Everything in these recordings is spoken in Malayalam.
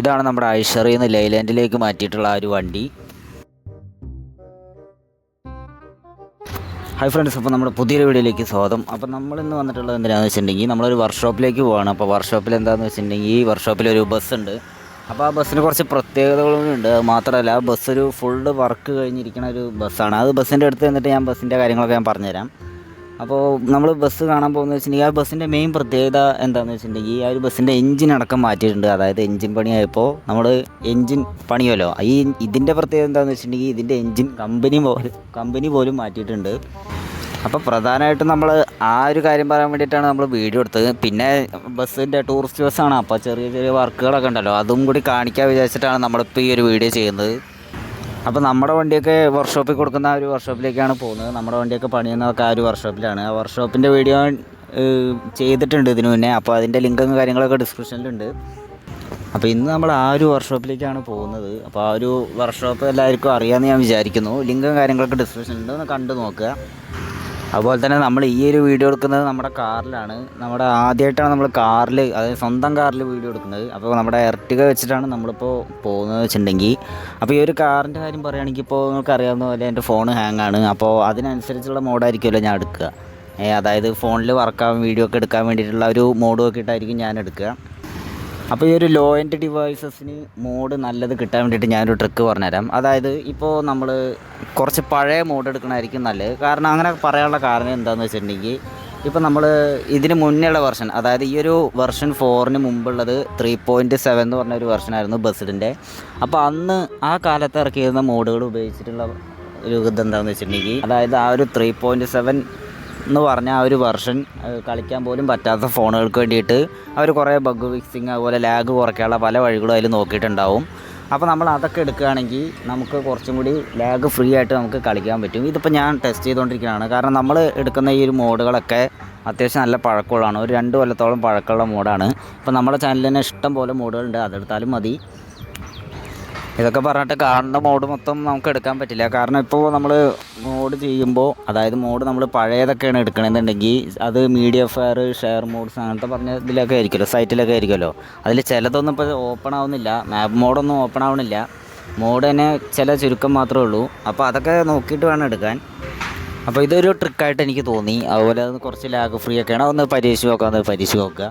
ഇതാണ് നമ്മുടെ ഐഷറിൽ നിന്ന് ലൈലാൻഡിലേക്ക് മാറ്റിയിട്ടുള്ള ആ ഒരു വണ്ടി. ഹായ് ഫ്രണ്ട്സ് അപ്പോൾ നമ്മുടെ പുതിയൊരു വീഡിയോയിലേക്ക് സ്വാഗതം. അപ്പോൾ നമ്മൾ ഇന്ന് വന്നിട്ടുള്ളത് എന്തിനാണെന്ന് വെച്ചിട്ടുണ്ടെങ്കിൽ നമ്മളൊരു വർക്ക്ഷോപ്പിലേക്ക് പോവാണ്. അപ്പോൾ വർക്ക്ഷോപ്പിൽ എന്താണെന്ന് വെച്ചിട്ടുണ്ടെങ്കിൽ ഈ വർക്ക്ഷോപ്പിൽ ഒരു ബസ് ഉണ്ട്. അപ്പോൾ ആ ബസ്സിന് കുറച്ച് പ്രത്യേകതകളുണ്ട് മാത്രമല്ല ആ ബസ് ഒരു വർക്ക് കഴിഞ്ഞിരിക്കുന്ന ഒരു ബസ്സാണ് അത് ബസ്സിന്റെ അടുത്ത് എന്നിട്ട് ഞാൻ ബസ്സിന്റെ കാര്യങ്ങളൊക്കെ ഞാൻ പറഞ്ഞുതരാം. അപ്പോൾ നമ്മൾ ബസ് കാണാൻ പോകുന്നത് വെച്ചിട്ടുണ്ടെങ്കിൽ ആ ബസ്സിന്റെ മെയിൻ പ്രത്യേകത എന്താണെന്ന് വെച്ചിട്ടുണ്ടെങ്കിൽ ആ ഒരു ബസ്സിന്റെ എഞ്ചിൻ അടക്കം മാറ്റിയിട്ടുണ്ട്. അതായത് എഞ്ചിൻ പണിയായപ്പോൾ നമ്മൾ എഞ്ചിൻ പണിയല്ലോ ഈ ഇതിന്റെ പ്രത്യേകത എന്താണെന്ന് വെച്ചിട്ടുണ്ടെങ്കിൽ ഇതിന്റെ എഞ്ചിൻ കമ്പനി പോലും കമ്പനി പോലും മാറ്റിയിട്ടുണ്ട്. അപ്പോൾ പ്രധാനമായിട്ടും നമ്മൾ ആ ഒരു കാര്യം പറയാൻ വേണ്ടിയിട്ടാണ് നമ്മൾ വീഡിയോ എടുത്തത്. പിന്നെ ബസ്സിന്റെ ടൂറിസ്റ്റ് ബസ്സാണ് അപ്പോൾ ചെറിയ ചെറിയ വർക്കുകളൊക്കെ ഉണ്ടല്ലോ. അതും കൂടി കാണിക്കാൻ വിചാരിച്ചിട്ടാണ് നമ്മളിപ്പോൾ ഈ ഒരു വീഡിയോ ചെയ്യുന്നത്. അപ്പോൾ നമ്മുടെ വണ്ടിയൊക്കെ വർക്ക്ഷോപ്പിൽ കൊടുക്കുന്ന ആ ഒരു വർക്ക്ഷോപ്പിലേക്കാണ് പോകുന്നത്. നമ്മുടെ വണ്ടിയൊക്കെ പണിയുന്നതൊക്കെ ആ ഒരു വർക്ക്ഷോപ്പിലാണ് ആ വർക്ക്ഷോപ്പിന്റെ വീഡിയോ ചെയ്തിട്ടുണ്ട് ഇതിനു മുന്നേ. അപ്പോൾ അതിന്റെ ലിങ്കും കാര്യങ്ങളൊക്കെ ഡിസ്ക്രിപ്ഷനിലുണ്ട് അപ്പോൾ ഇന്ന് നമ്മൾ ആ ഒരു വർക്ക്ഷോപ്പിലേക്കാണ് പോകുന്നത്. അപ്പോൾ ആ ഒരു വർക്ക്ഷോപ്പ് എല്ലാവർക്കും അറിയാമെന്ന് ഞാൻ വിചാരിക്കുന്നു. ലിങ്കും കാര്യങ്ങളൊക്കെ ഡിസ്ക്രിപ്ഷനിലുണ്ട് ഒന്ന് കണ്ടു നോക്കുക. അതുപോലെ തന്നെ നമ്മൾ ഈ ഒരു വീഡിയോ എടുക്കുന്നത് നമ്മുടെ കാറിലാണ്. നമ്മുടെ ആദ്യമായിട്ടാണ് നമ്മൾ കാറിൽ അതായത് സ്വന്തം കാറിൽ വീഡിയോ എടുക്കുന്നത്. അപ്പോൾ നമ്മുടെ എർട്ടിക വെച്ചിട്ടാണ് നമ്മളിപ്പോൾ പോകുന്നത് വെച്ചിട്ടുണ്ടെങ്കിൽ. അപ്പോൾ ഈ ഒരു കാറിന്റെ കാര്യം പറയുകയാണെങ്കിൽ ഇപ്പോൾ നിങ്ങൾക്ക് അറിയാവുന്ന പോലെ എന്റെ ഫോൺ ഹാങ് ആണ്. അപ്പോൾ അതിനനുസരിച്ചുള്ള മോഡായിരിക്കുമല്ലോ ഞാൻ എടുക്കുക. അതായത് ഫോണിൽ വർക്കാവും വീഡിയോ ഒക്കെ എടുക്കാൻ വേണ്ടിയിട്ടുള്ള ഒരു മോഡ് നോക്കിയിട്ടായിരിക്കും ഞാൻ എടുക്കുക. അപ്പോൾ ഈ ഒരു ലോ എൻഡ് ഡിവൈസസിന് മോഡ് നല്ലത് കിട്ടാൻ വേണ്ടിയിട്ട് ഞാനൊരു ട്രിക്ക് പറഞ്ഞുതരാം. അതായത് ഇപ്പോൾ നമ്മൾ കുറച്ച് പഴയ മോഡ് എടുക്കണമായിരിക്കും നല്ലത്. കാരണം അങ്ങനെ പറയാനുള്ള കാരണം എന്താണെന്ന് വെച്ചിട്ടുണ്ടെങ്കിൽ ഇപ്പോൾ നമ്മൾ ഇതിന് മുന്നേയുള്ള വെർഷൻ അതായത് ഈ ഒരു വെർഷൻ ഫോറിന് മുമ്പുള്ളത് ത്രീ പോയിന്റ് സെവൻ എന്ന് പറഞ്ഞ ഒരു വെർഷനായിരുന്നു ബസ്സിഡിന്റെ അപ്പോൾ അന്ന് ആ കാലത്ത് ഇറക്കിയിരുന്ന മോഡുകൾ ഉപയോഗിച്ചിട്ടുള്ള ഒരു ഇതെന്താണെന്ന് വെച്ചിട്ടുണ്ടെങ്കിൽ അതായത് ആ ഒരു ത്രീ പോയിന്റ് സെവൻ എന്ന് പറഞ്ഞ ആ ഒരു വെർഷൻ കളിക്കാൻ പോലും പറ്റാത്ത ഫോണുകൾക്ക് വേണ്ടിയിട്ട് അവർ കുറേ ബഗ് ഫിക്സിങ് അതുപോലെ ലാഗ് കുറയ്ക്കാനുള്ള പല വഴികളും അതിൽ നോക്കിയിട്ടുണ്ടാവും. അപ്പോൾ നമ്മൾ അതൊക്കെ എടുക്കുകയാണെങ്കിൽ നമുക്ക് കുറച്ചും കൂടി ലാഗ് ഫ്രീ ആയിട്ട് നമുക്ക് കളിക്കാൻ പറ്റും. ഇതിപ്പോൾ ഞാൻ ടെസ്റ്റ് ചെയ്തുകൊണ്ടിരിക്കുകയാണ് കാരണം നമ്മൾ എടുക്കുന്ന ഈ ഒരു മോഡുകളൊക്കെ അത്യാവശ്യം നല്ല പഴക്കമുള്ളതാണ്. ഒരു രണ്ട് കൊല്ലത്തോളം പഴക്കമുള്ള മോഡാണ് ഇപ്പോൾ നമ്മുടെ ചാനലിൽ തന്നെ ഇഷ്ടം പോലെ മോഡുകളുണ്ട് അതെടുത്താലും മതി. ഇതൊക്കെ പറഞ്ഞിട്ട് കാറിന്റെ മോഡ് മൊത്തം നമുക്ക് എടുക്കാൻ പറ്റില്ല. കാരണം ഇപ്പോൾ നമ്മൾ മോഡ് ചെയ്യുമ്പോൾ അതായത് മോഡ് നമ്മൾ പഴയതൊക്കെയാണ് എടുക്കണമെന്നുണ്ടെങ്കിൽ അത് മീഡിയ ഫെയർ ഷെയർ മോഡ്സ് അങ്ങനത്തെ പറഞ്ഞ ഇതിലൊക്കെ ആയിരിക്കുമല്ലോ സൈറ്റിലൊക്കെ ആയിരിക്കുമല്ലോ. അതിൽ ചിലതൊന്നും ഇപ്പോൾ ഓപ്പൺ ആവുന്നില്ല മാപ്പ് മോഡൊന്നും ഓപ്പൺ ആവുന്നില്ല. മോഡ് തന്നെ ചില ചുരുക്കം മാത്രമേ ഉള്ളൂ. അപ്പോൾ അതൊക്കെ നോക്കിയിട്ട് വേണം എടുക്കാൻ. അപ്പോൾ ഇതൊരു ട്രിക്കായിട്ട് എനിക്ക് തോന്നി. അതുപോലെ അത് കുറച്ച് ലാഗ് ഫ്രീ ഒക്കെയാണ് ഒന്ന് പരീക്ഷിച്ച് നോക്കാം ഒന്ന് പരീക്ഷിച്ച് നോക്കുക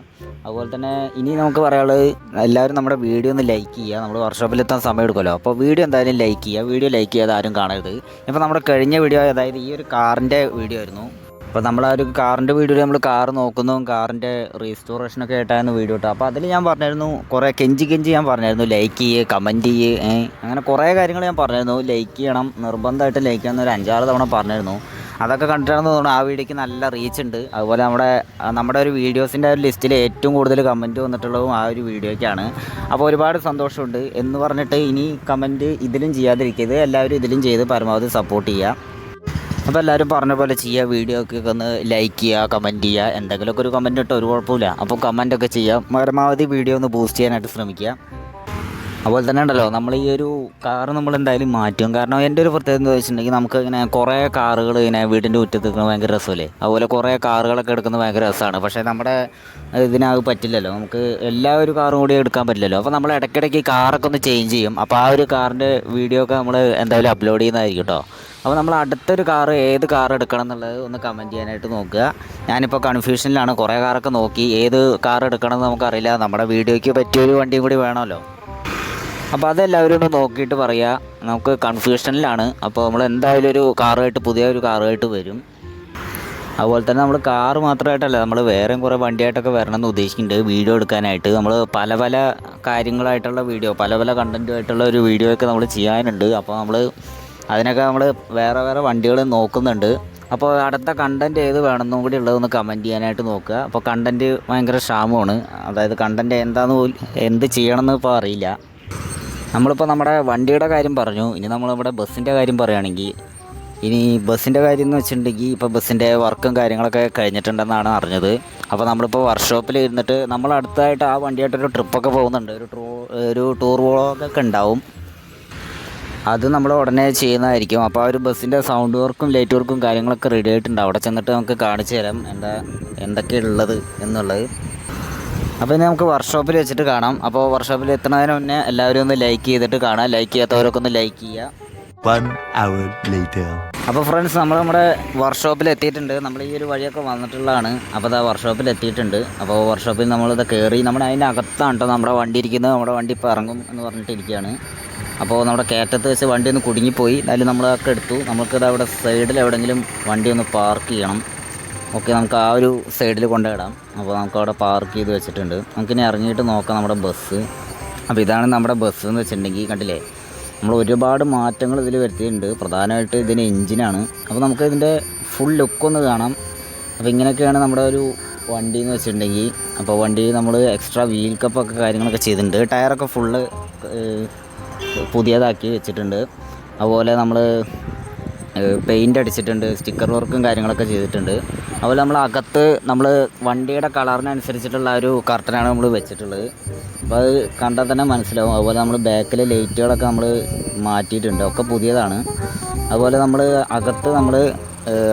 അതുപോലെ തന്നെ ഇനി നമുക്ക് പറയാനുള്ളത് എല്ലാവരും നമ്മുടെ വീഡിയോ ഒന്ന് ലൈക്ക് ചെയ്യുക. നമ്മൾ വർക്ക്ഷോപ്പിൽ വർക്ക്ഷോപ്പിലെത്താൻ സമയം എടുക്കുമല്ലോ. അപ്പോൾ വീഡിയോ എന്തായാലും ലൈക്ക് ചെയ്യുക. വീഡിയോ ലൈക്ക് ചെയ്യാതെ ആരും കാണരുത്. ഇപ്പോൾ നമ്മുടെ കഴിഞ്ഞ വീഡിയോ അതായത് ഈ ഒരു കാറിന്റെ വീഡിയോ ആയിരുന്നു. അപ്പോൾ നമ്മൾ ആ ഒരു കാറിന്റെ വീഡിയോയിൽ നമ്മൾ കാർ നോക്കുന്നതും കാറിന്റെ റീസ്റ്റോറേഷനൊക്കെ ആയിട്ടായിരുന്നു വീഡിയോ ഇട്ടത്. അപ്പോൾ അതിൽ ഞാൻ പറഞ്ഞായിരുന്നു കുറേ കെഞ്ചി കെഞ്ചി ഞാൻ പറഞ്ഞായിരുന്നു ലൈക്ക് ചെയ്യുക കമന്റ് ചെയ്യുക അങ്ങനെ കുറേ കാര്യങ്ങൾ ഞാൻ പറഞ്ഞായിരുന്നു ലൈക്ക് ചെയ്യണം നിർബന്ധമായിട്ട് ലൈക്ക് ചെയ്യണം ഒരു അഞ്ചാറ് തവണ പറഞ്ഞായിരുന്നു അതൊക്കെ കണ്ടിട്ടാണെന്ന് തോന്നുന്നു. ആ വീഡിയോക്ക് നല്ല റീച്ച് ഉണ്ട്. അതുപോലെ നമ്മുടെ നമ്മുടെ ഒരു വീഡിയോസിന്റെ ഒരു ലിസ്റ്റിൽ ഏറ്റവും കൂടുതൽ കമന്റ് വന്നിട്ടുള്ളതും ആ ഒരു വീഡിയോയ്ക്കാണ്. അപ്പോൾ ഒരുപാട് സന്തോഷമുണ്ട്. എന്ന് പറഞ്ഞിട്ട് ഇനി കമന്റ് ഇതിലും ചെയ്യാതിരിക്കരുത്. എല്ലാവരും ഇതിലും ചെയ്ത് പരമാവധി സപ്പോർട്ട് ചെയ്യുക. അപ്പോൾ എല്ലാവരും പറഞ്ഞ പോലെ ചെയ്യുക. വീഡിയോ ഒക്കെ ഒന്ന് ലൈക്ക് ചെയ്യുക കമന്റ് ചെയ്യുക. എന്തെങ്കിലുമൊക്കെ ഒരു കമന്റ് ഇട്ടോ ഒരു കുഴപ്പമില്ല. അപ്പോൾ കമന്റൊക്കെ ചെയ്യുക. പരമാവധി വീഡിയോ ഒന്ന് ബൂസ്റ്റ് ചെയ്യാനായിട്ട് ശ്രമിക്കുക. അതുപോലെ തന്നെ ഉണ്ടല്ലോ നമ്മൾ ഈ ഒരു കാറ് നമ്മൾ എന്തായാലും മാറ്റും. കാരണം എന്റെ ഒരു പ്രത്യേകത എന്താ വെച്ചിട്ടുണ്ടെങ്കിൽ നമുക്ക് ഇങ്ങനെ കുറേ കാറുകൾ ഇങ്ങനെ വീടിന്റെ മുറ്റത്ത് നിൽക്കുന്നത് ഭയങ്കര രസമല്ലേ? അതുപോലെ കുറേ കാറുകളൊക്കെ എടുക്കുന്നത് ഭയങ്കര രസമാണ്. പക്ഷേ നമ്മുടെ ഇതിനത് പറ്റില്ലല്ലോ. നമുക്ക് എല്ലാ ഒരു കാറും കൂടി എടുക്കാൻ പറ്റില്ലല്ലോ. അപ്പോൾ നമ്മൾ ഇടയ്ക്കിടയ്ക്ക് കാറൊക്കെ ഒന്ന് ചേഞ്ച് ചെയ്യും. അപ്പോൾ ആ ഒരു കാറിന്റെ വീഡിയോ ഒക്കെ നമ്മൾ എന്തായാലും അപ്ലോഡ് ചെയ്യുന്നതായിരിക്കും കേട്ടോ അപ്പോൾ നമ്മൾ അടുത്തൊരു കാറ് ഏത് കാർ എടുക്കണം എന്നുള്ളത് ഒന്ന് കമന്റ് ചെയ്യാനായിട്ട് നോക്കുക. ഞാനിപ്പോൾ കൺഫ്യൂഷനിലാണ് കുറേ കാറൊക്കെ നോക്കി. ഏത് കാർ എടുക്കണം എന്ന് നമുക്കറിയില്ല. നമ്മുടെ വീഡിയോയ്ക്ക് പറ്റിയൊരു വണ്ടിയും കൂടി വേണമല്ലോ. അപ്പോൾ അതെല്ലാവരും ഒന്ന് നോക്കിയിട്ട് പറയുക നമുക്ക് കൺഫ്യൂഷനിലാണ്. അപ്പോൾ നമ്മൾ എന്തായാലും ഒരു കാറുമായിട്ട് പുതിയ ഒരു കാറുമായിട്ട് വരും. അതുപോലെ തന്നെ നമ്മൾ കാർ മാത്രമായിട്ടല്ല നമ്മൾ വേറെയും കുറേ വണ്ടിയായിട്ടൊക്കെ വരണം എന്ന് ഉദ്ദേശിക്കുന്നുണ്ട്. വീഡിയോ എടുക്കാനായിട്ട്. നമ്മൾ പല പല കാര്യങ്ങളായിട്ടുള്ള വീഡിയോ പല പല കണ്ടന്റുമായിട്ടുള്ള ഒരു വീഡിയോ ഒക്കെ നമ്മൾ ചെയ്യാനുണ്ട്. അപ്പോൾ നമ്മൾ അതിനൊക്കെ നമ്മൾ വേറെ വേറെ വണ്ടികൾ നോക്കുന്നുണ്ട്. അപ്പോൾ അടുത്ത കണ്ടന്റ് ഏത് വേണമെന്നും കൂടി ഉള്ളതൊന്ന് കമന്റ് ചെയ്യാനായിട്ട് നോക്കുക. അപ്പോൾ കണ്ടന്റ് ഭയങ്കര ക്ഷാമമാണ്. അതായത് കണ്ടന്റ് എന്താണെന്ന് എന്ത് ചെയ്യണമെന്ന് ഇപ്പോൾ അറിയില്ല. നമ്മളിപ്പോൾ നമ്മുടെ വണ്ടിയുടെ കാര്യം പറഞ്ഞു. ഇനി നമ്മളിവിടെ ബസ്സിന്റെ കാര്യം പറയുകയാണെങ്കിൽ ഇനി ബസ്സിന്റെ കാര്യം എന്ന് വെച്ചിട്ടുണ്ടെങ്കിൽ ഇപ്പോൾ ബസ്സിന്റെ വർക്കും കാര്യങ്ങളൊക്കെ കഴിഞ്ഞിട്ടുണ്ടെന്നാണ് അറിഞ്ഞത്. അപ്പോൾ നമ്മളിപ്പോൾ വർക്ക്ഷോപ്പിൽ ഇരുന്നിട്ട് നമ്മൾ അടുത്തായിട്ട് ആ വണ്ടിയായിട്ടൊരു ട്രിപ്പൊക്കെ പോകുന്നുണ്ട്. ഒരു ടൂ ഒരു ടൂർ വ്ളോഗൊക്കെ ഉണ്ടാവും. അത് നമ്മൾ ഉടനെ ചെയ്യുന്നതായിരിക്കും. അപ്പോൾ ആ ഒരു ബസ്സിന്റെ സൗണ്ട് വർക്കും ലൈറ്റ് വർക്കും കാര്യങ്ങളൊക്കെ റെഡി ആയിട്ടുണ്ട്. അവിടെ ചെന്നിട്ട് നമുക്ക് കാണിച്ചു തരാം. എന്താ എന്തൊക്കെയുള്ളത് എന്നുള്ളത്. അപ്പോൾ ഇനി നമുക്ക് വർക്ക്ഷോപ്പിൽ വെച്ചിട്ട് കാണാം. അപ്പോൾ വർക്ക്ഷോപ്പിൽ എത്തുന്നതിന് മുന്നേ എല്ലാവരും ഒന്ന് ലൈക്ക് ചെയ്തിട്ട് കാണാം. ലൈക്ക് ചെയ്യാത്തവരൊക്കെ ഒന്ന് ലൈക്ക് ചെയ്യുക. അപ്പോൾ ഫ്രണ്ട്സ് നമ്മൾ നമ്മുടെ വർക്ക്ഷോപ്പിൽ എത്തിയിട്ടുണ്ട്. നമ്മൾ ഈ ഒരു വഴിയൊക്കെ വന്നിട്ടുള്ളതാണ്. അപ്പോൾ അതാ വർക്ക്ഷോപ്പിൽ എത്തിയിട്ടുണ്ട്. അപ്പോൾ വർക്ക്ഷോപ്പിൽ നമ്മളിത് കയറി നമ്മുടെ അതിന്റെ അകത്താണ് കേട്ടോ നമ്മുടെ വണ്ടി ഇരിക്കുന്നത്. നമ്മുടെ വണ്ടി ഇപ്പോൾ ഇറങ്ങും എന്ന് പറഞ്ഞിട്ടിരിക്കുകയാണ്. അപ്പോൾ നമ്മുടെ കയറ്റത്ത് വെച്ച് വണ്ടി ഒന്ന് കുടുങ്ങിപ്പോയി. എന്നാലും നമ്മളതൊക്കെ എടുത്തു. നമുക്കിത് അവിടെ സൈഡിൽ എവിടെയെങ്കിലും വണ്ടി ഒന്ന് പാർക്ക് ചെയ്യണം. ഓക്കെ നമുക്ക് ആ ഒരു സൈഡിൽ കൊണ്ടുപോയിടാം. അപ്പോൾ നമുക്ക് അവിടെ പാർക്ക് ചെയ്ത് വെച്ചിട്ടുണ്ട്. നമുക്കിനി ഇറങ്ങിയിട്ട് നോക്കാം നമ്മുടെ ബസ് അപ്പോൾ ഇതാണ് നമ്മുടെ ബസ് എന്ന് വെച്ചിട്ടുണ്ടെങ്കിൽ കണ്ടില്ലേ? നമ്മൾ ഒരുപാട് മാറ്റങ്ങൾ ഇതിൽ വരുത്തിയിട്ടുണ്ട്. പ്രധാനമായിട്ട് ഇതിന് എഞ്ചിനാണ് അപ്പോൾ നമുക്ക് ഇതിന്റെ ഫുൾ ലുക്ക് ഒന്ന് കാണാം. അപ്പോൾ ഇങ്ങനെയൊക്കെയാണ് നമ്മുടെ ഒരു വണ്ടി എന്ന് വെച്ചിട്ടുണ്ടെങ്കിൽ അപ്പോൾ വണ്ടി നമ്മൾ എക്സ്ട്രാ വീൽ കപ്പൊക്കെ കാര്യങ്ങളൊക്കെ ചെയ്തിട്ടുണ്ട്. ടയറൊക്കെ ഫുള്ള് പുതിയതാക്കി വെച്ചിട്ടുണ്ട്. അതുപോലെ നമ്മൾ പെയിന്റ് അടിച്ചിട്ടുണ്ട്. സ്റ്റിക്കർ വർക്കും കാര്യങ്ങളൊക്കെ ചെയ്തിട്ടുണ്ട്. അതുപോലെ നമ്മൾ അകത്ത് നമ്മൾ വണ്ടിയുടെ കളറിനനുസരിച്ചിട്ടുള്ള ഒരു കർട്ടനാണ് നമ്മൾ വെച്ചിട്ടുള്ളത്. അപ്പോൾ അത് കണ്ടാൽ തന്നെ മനസ്സിലാവും. അതുപോലെ നമ്മൾ ബാക്കിലെ ലൈറ്റുകളൊക്കെ നമ്മൾ മാറ്റിയിട്ടുണ്ട്. ഒക്കെ പുതിയതാണ്. അതുപോലെ നമ്മൾ അകത്ത് നമ്മൾ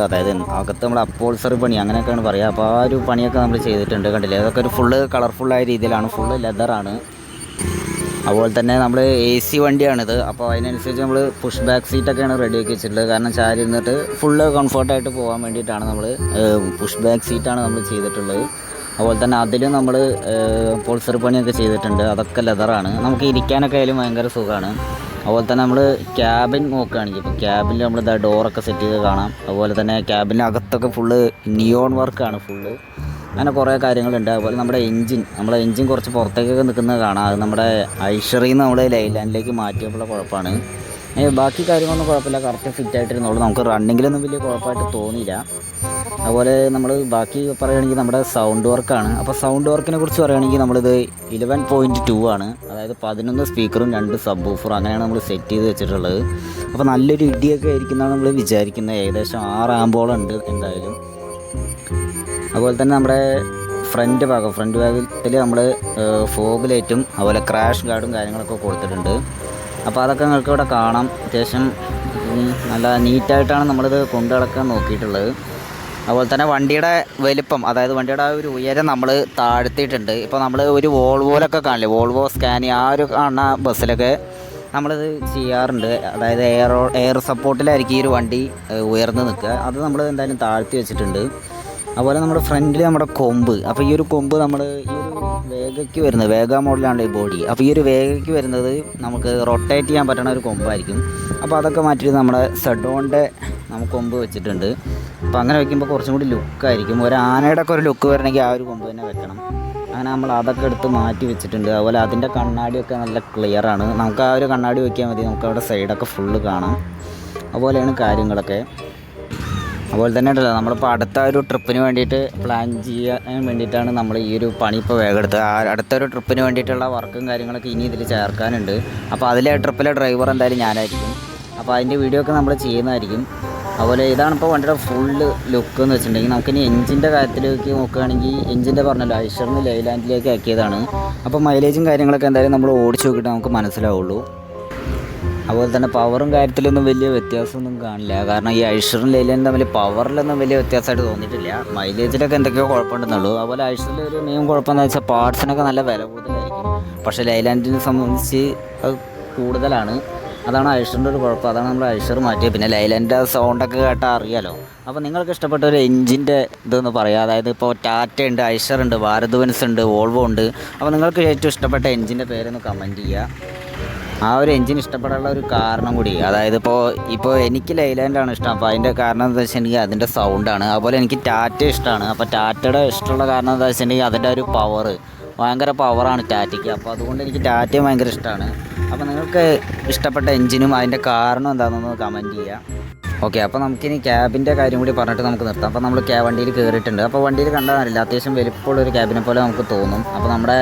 അതായത് അകത്ത് നമ്മൾ അപ്പോൾസറി പണി അങ്ങനെയൊക്കെയാണ് പറയുക അപ്പോൾ ആ ഒരു പണിയൊക്കെ നമ്മൾ ചെയ്തിട്ടുണ്ട് കണ്ടില്ലേ? അതൊക്കെ ഒരു ഫുള്ള് കളർഫുള്ളായ രീതിയിലാണ്. ഫുള്ള് ലെതറാണ് അതുപോലെ തന്നെ നമ്മൾ എ സി വണ്ടിയാണിത്. അപ്പോൾ അതിനനുസരിച്ച് നമ്മൾ പുഷ് ബാക്ക് സീറ്റൊക്കെയാണ് റെഡിയാക്കി വെച്ചിട്ടുള്ളത്. കാരണം ചാരി ഇരുന്നിട്ട് ഫുള്ള് കംഫർട്ടായിട്ട് പോകാൻ വേണ്ടിയിട്ടാണ് നമ്മൾ പുഷ് ബാക്ക് സീറ്റാണ് നമ്മൾ ചെയ്തിട്ടുള്ളത്. അതുപോലെ തന്നെ അതിലും നമ്മൾ പോൾസർ പണിയൊക്കെ ചെയ്തിട്ടുണ്ട്. അതൊക്കെ ലെതറാണ് നമുക്ക് ഇരിക്കാനൊക്കെ ആയാലും ഭയങ്കര സുഖമാണ് അതുപോലെ തന്നെ നമ്മൾ ക്യാബിൻ നോക്കുകയാണെങ്കിൽ ഇപ്പോൾ ക്യാബിൽ നമ്മൾ ഇതാ ഡോറൊക്കെ സെറ്റ് ചെയ്ത് കാണാം. അതുപോലെ തന്നെ ക്യാബിന്റെ അകത്തൊക്കെ ഫുള്ള് നിയോൺ വർക്കാണ് ഫുള്ള് അങ്ങനെ കുറേ കാര്യങ്ങളുണ്ട്. അതുപോലെ നമ്മുടെ എൻജിൻ. നമ്മുടെ എൻജിൻ കുറച്ച് പുറത്തേക്കൊക്കെ നിൽക്കുന്നത് കാണാം. അത് നമ്മുടെ നിന്ന് നമ്മുടെ ലൈലാൻഡിലേക്ക് മാറ്റിയപ്പോഴുള്ള കുഴപ്പമാണ്. ബാക്കി കാര്യങ്ങളൊന്നും കുഴപ്പമില്ല. കറക്റ്റ് ഫിറ്റ് ആയിട്ടിരുന്നുള്ളൂ നമുക്ക് റണ്ണിങ്ങിലൊന്നും വലിയ കുഴപ്പമായിട്ട് തോന്നിയില്ല. അതുപോലെ നമ്മൾ ബാക്കി പറയുകയാണെങ്കിൽ നമ്മുടെ സൗണ്ട് വർക്കാണ് അപ്പോൾ സൗണ്ട് വർക്കിനെ കുറിച്ച് പറയുകയാണെങ്കിൽ നമ്മളിത് ഇലവൻ പോയിന്റ് ടു ആണ്. അതായത് പതിനൊന്ന് സ്പീക്കറും രണ്ട് സബ് ബൂഫറും അങ്ങനെയാണ് നമ്മൾ സെറ്റ് ചെയ്ത് വെച്ചിട്ടുള്ളത്. അപ്പോൾ നല്ലൊരു ഇടിയൊക്കെ ആയിരിക്കുന്നതാണ് നമ്മൾ വിചാരിക്കുന്നത്. ഏകദേശം ആറ് ആമ്പോളം ഉണ്ട് എന്തായാലും. അതുപോലെ തന്നെ നമ്മുടെ ഫ്രണ്ട് ഭാഗം ഫ്രണ്ട് ഭാഗത്തിൽ നമ്മൾ ഫോഗ് ലൈറ്റും അതുപോലെ ക്രാഷ് ഗാർഡും കാര്യങ്ങളൊക്കെ കൊടുത്തിട്ടുണ്ട്. അപ്പോൾ അതൊക്കെ നിങ്ങൾക്ക് ഇവിടെ കാണാം. അത്യാവശ്യം നല്ല നീറ്റായിട്ടാണ് നമ്മളിത് കൊണ്ടു നടക്കാൻ നോക്കിയിട്ടുള്ളത്. അതുപോലെ തന്നെ വണ്ടിയുടെ വലിപ്പം അതായത് വണ്ടിയുടെ ആ ഒരു ഉയരം നമ്മൾ താഴ്ത്തിയിട്ടുണ്ട്. ഇപ്പോൾ നമ്മൾ ഒരു വോൾവോലൊക്കെ കാണില്ലേ? വോൾവോ സ്കാനി ആ ഒരു കാണുന്ന ബസ്സിലൊക്കെ നമ്മളിത് ചെയ്യാറുണ്ട്. അതായത് എയറോ എയർ സപ്പോർട്ടിലായിരിക്കും ഈ ഒരു വണ്ടി ഉയർന്നു നിൽക്കുക. അത് നമ്മൾ എന്തായാലും താഴ്ത്തി വെച്ചിട്ടുണ്ട്. അതുപോലെ നമ്മുടെ ഫ്രണ്ടിൽ നമ്മുടെ കൊമ്പ്. അപ്പോൾ ഈ ഒരു കൊമ്പ് നമ്മൾ ഈ ഒരു വേഗയ്ക്ക് വരുന്നത് വേഗ മോഡലാണ് ഈ ബോഡി അപ്പോൾ ഈ ഒരു വേഗയ്ക്ക് വരുന്നത് നമുക്ക് റൊട്ടേറ്റ് ചെയ്യാൻ പറ്റുന്ന ഒരു കൊമ്പായിരിക്കും. അപ്പോൾ അതൊക്കെ മാറ്റിയിട്ട് നമ്മുടെ സെഡോണിന്റെ നമുക്ക് കൊമ്പ് വെച്ചിട്ടുണ്ട്. അപ്പോൾ അങ്ങനെ വയ്ക്കുമ്പോൾ കുറച്ചും കൂടി ലുക്കായിരിക്കും ഒരു ആനയുടെ ഒക്കെ ഒരു ലുക്ക് വരണമെങ്കിൽ ആ ഒരു കൊമ്പ് തന്നെ വെക്കണം. അങ്ങനെ നമ്മൾ അതൊക്കെ എടുത്ത് മാറ്റി വെച്ചിട്ടുണ്ട്. അതുപോലെ അതിന്റെ കണ്ണാടിയൊക്കെ നല്ല ക്ലിയറാണ് നമുക്ക് ആ ഒരു കണ്ണാടി വയ്ക്കാൻ മതി. നമുക്ക് അവിടെ സൈഡൊക്കെ ഫുള്ള് കാണാം. അതുപോലെയാണ് കാര്യങ്ങളൊക്കെ. അതുപോലെ തന്നെ ഉണ്ടല്ലോ നമ്മളിപ്പോൾ അടുത്ത ഒരു ട്രിപ്പിന് വേണ്ടിയിട്ട് പ്ലാൻ ചെയ്യാൻ വേണ്ടിയിട്ടാണ് നമ്മൾ ഈ ഒരു പണി ഇപ്പോൾ വേഗം എടുത്തത്. ആ അടുത്തൊരു ട്രിപ്പിന് വേണ്ടിയിട്ടുള്ള വർക്കും കാര്യങ്ങളൊക്കെ ഇനി ഇതിൽ ചേർക്കാനുണ്ട്. അപ്പോൾ അതിലെ ട്രിപ്പിലെ ഡ്രൈവർ എന്തായാലും ഞാനായിരിക്കും. അപ്പോൾ അതിന്റെ വീഡിയോ ഒക്കെ നമ്മൾ ചെയ്യുന്നതായിരിക്കും. അതുപോലെ ഇതാണ് ഇപ്പോൾ വണ്ടിയുടെ ഫുള്ള് ലുക്ക് എന്ന് വെച്ചിട്ടുണ്ടെങ്കിൽ നമുക്കിനി എഞ്ചിന്റെ കാര്യത്തിലേക്ക് നോക്കുകയാണെങ്കിൽ എഞ്ചിന്റെ പറഞ്ഞല്ലോ ഐഷറിന് ലൈലാൻഡിലേക്ക് ആക്കിയതാണ്. അപ്പോൾ മൈലേജും കാര്യങ്ങളൊക്കെ എന്തായാലും നമ്മൾ ഓടിച്ചു നോക്കിയിട്ട് നമുക്ക് മനസ്സിലാവുള്ളൂ. അതുപോലെ തന്നെ പവറും കാര്യത്തിലൊന്നും വലിയ വ്യത്യാസമൊന്നും കാണില്ല. കാരണം ഈ ഐഷറും ലൈലനും തമ്മിൽ പവറിലൊന്നും വലിയ വ്യത്യാസമായിട്ട് തോന്നിയിട്ടില്ല. മൈലേജിലൊക്കെ എന്തൊക്കെയോ കുഴപ്പമുണ്ടെന്നുള്ളൂ. അതുപോലെ ഐഷറിൽ ഒരു മെയിൻ കുഴപ്പമെന്ന് വെച്ചാൽ പാർട്സിനൊക്കെ നല്ല വില കൂടുതലായിരിക്കും. പക്ഷേ ലൈലാൻഡിനെ സംബന്ധിച്ച് അത് കൂടുതലാണ്. അതാണ് ഐഷറിന്റെ ഒരു കുഴപ്പം. അതാണ് നമ്മൾ ഐഷർ മാറ്റിയത്. പിന്നെ ലൈലാൻഡിന്റെ സൗണ്ടൊക്കെ കേട്ടാൽ അറിയാലോ. അപ്പോൾ നിങ്ങൾക്ക് ഇഷ്ടപ്പെട്ട ഒരു എഞ്ചിന്റെ ഇതെന്ന് പറയാം. അതായത് ഇപ്പോൾ ടാറ്റ ഉണ്ട് ഐഷർ ഉണ്ട് ഭാരത് ഉണ്ട് വോൾവോ ഉണ്ട്. അപ്പോൾ നിങ്ങൾക്ക് ഏറ്റവും ഇഷ്ടപ്പെട്ട എഞ്ചിന്റെ പേരൊന്ന് കമന്റ് ചെയ്യുക. ആ ഒരു എൻജിൻ ഇഷ്ടപ്പെടാനുള്ള ഒരു കാരണം കൂടി. അതായത് ഇപ്പോൾ ഇപ്പോൾ എനിക്ക് ലൈലാൻഡാണ് ഇഷ്ടം. അപ്പോൾ അതിന്റെ കാരണം എന്താ വെച്ചിട്ടുണ്ടെങ്കിൽ അതിന്റെ സൗണ്ടാണ് അതുപോലെ എനിക്ക് ടാറ്റ ഇഷ്ടമാണ്. അപ്പോൾ ടാറ്റയുടെ ഇഷ്ടമുള്ള കാരണം എന്താ വെച്ചിട്ടുണ്ടെങ്കിൽ അതിന്റെ ഒരു പവർ ഭയങ്കര പവറാണ് ടാറ്റയ്ക്ക് അപ്പോൾ അതുകൊണ്ട് എനിക്ക് ടാറ്റയും ഭയങ്കര ഇഷ്ടമാണ്. അപ്പോൾ നിങ്ങൾക്ക് ഇഷ്ടപ്പെട്ട എൻജിനും അതിന്റെ കാരണം എന്താണെന്നൊന്ന് കമന്റ് ചെയ്യുക ഓക്കെ അപ്പോൾ നമുക്കിനി ക്യാബിന്റെ കാര്യം കൂടി പറഞ്ഞിട്ട് നമുക്ക് നിർത്താം. അപ്പോൾ നമ്മൾ ക്യാബ് വണ്ടിയിൽ കയറിയിട്ടുണ്ട് അപ്പോൾ വണ്ടിയിൽ കണ്ടാൽ അറിയില്ല. അത്യാവശ്യം വലിപ്പമുള്ള ഒരു ക്യാബിനെ പോലെ നമുക്ക് തോന്നും. അപ്പോൾ നമ്മുടെ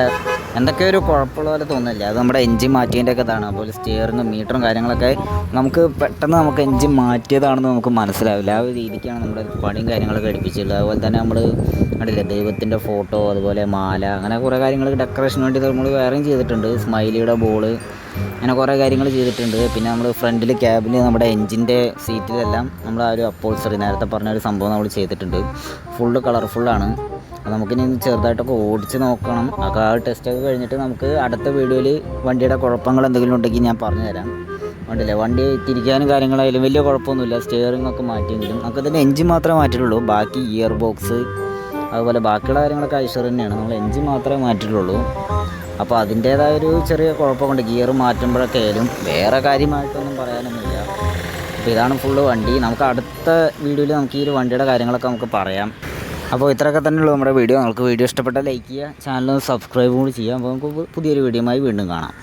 എന്തൊക്കെ ഒരു കുഴപ്പമുള്ള പോലെ തോന്നില്ല അത് നമ്മുടെ എഞ്ചിൻ മാറ്റിയതിന്റെ ഒക്കെ ഇതാണ്. അതുപോലെ സ്റ്റിയറിങ്ങും മീറ്ററും കാര്യങ്ങളൊക്കെ നമുക്ക് പെട്ടെന്ന് നമുക്ക് എഞ്ചിൻ മാറ്റിയതാണെന്ന് നമുക്ക് മനസ്സിലാവില്ല. ആ ഒരു രീതിക്കാണ് നമ്മുടെ പണിയും കാര്യങ്ങളൊക്കെ എടുപ്പിച്ചിട്ടുള്ളത്. അതുപോലെ തന്നെ നമ്മൾ കണ്ടില്ലേ ദൈവത്തിന്റെ ഫോട്ടോ അതുപോലെ മാല അങ്ങനെ കുറേ കാര്യങ്ങൾ ഡെക്കറേഷന് വേണ്ടി നമ്മൾ വേറെയും ചെയ്തിട്ടുണ്ട്. സ്മൈലിയുടെ ബോൾ അങ്ങനെ കുറേ കാര്യങ്ങൾ ചെയ്തിട്ടുണ്ട്. പിന്നെ നമ്മൾ ഫ്രണ്ടിൽ ക്യാബിൽ നമ്മുടെ എഞ്ചിന്റെ സീറ്റിലെല്ലാം നമ്മൾ ആ ഒരു അപ്പോൾസറി നേരത്തെ പറഞ്ഞ ഒരു സംഭവം നമ്മൾ ചെയ്തിട്ടുണ്ട്. ഫുള്ള് കളർഫുള്ളാണ് അപ്പോൾ നമുക്കിനി ചെറുതായിട്ടൊക്കെ ഓടിച്ച് നോക്കണം. അപ്പോൾ ആ ടെസ്റ്റൊക്കെ കഴിഞ്ഞിട്ട് നമുക്ക് അടുത്ത വീഡിയോയിൽ വണ്ടിയുടെ കുഴപ്പങ്ങൾ എന്തെങ്കിലും ഉണ്ടെങ്കിൽ ഞാൻ പറഞ്ഞു തരാം. കണ്ടില്ലേ വണ്ടി തിരിക്കാനും കാര്യങ്ങളായാലും വലിയ കുഴപ്പമൊന്നുമില്ല. സ്റ്റിയറിംഗ് ഒക്കെ മാറ്റിയെങ്കിലും. നമുക്ക് ഇതിന്റെ എഞ്ചിൻ മാത്രമേ മാറ്റിയിട്ടുള്ളൂ. ബാക്കി ഇയർ ബോക്സ് അതുപോലെ ബാക്കിയുള്ള കാര്യങ്ങളൊക്കെ ഐശ്വർ തന്നെയാണ്. നമ്മൾ എഞ്ചിൻ മാത്രമേ മാറ്റിയിട്ടുള്ളൂ. അപ്പോൾ അതിന്റേതായ ഒരു ചെറിയ കുഴപ്പമുണ്ട്. ഗിയർ മാറ്റുമ്പോഴൊക്കെ ആയാലും വേറെ കാര്യമായിട്ടൊന്നും പറയാനൊന്നുമില്ല. അപ്പോൾ ഇതാണ് ഫുള്ള് വണ്ടി. നമുക്ക് അടുത്ത വീഡിയോയിൽ നമുക്ക് ഈ ഒരു വണ്ടിയുടെ കാര്യങ്ങളൊക്കെ നമുക്ക് പറയാം. അപ്പോൾ ഇത്രയൊക്കെ തന്നെയുള്ളൂ നമ്മുടെ വീഡിയോ. നിങ്ങൾക്ക് വീഡിയോ ഇഷ്ടപ്പെട്ടാൽ ലൈക്ക് ചെയ്യുക ചാനൽ സബ്സ്ക്രൈബ് കൂടി ചെയ്യാം അപ്പോൾ നമുക്ക് പുതിയൊരു വീഡിയോയുമായി വീണ്ടും കാണാം.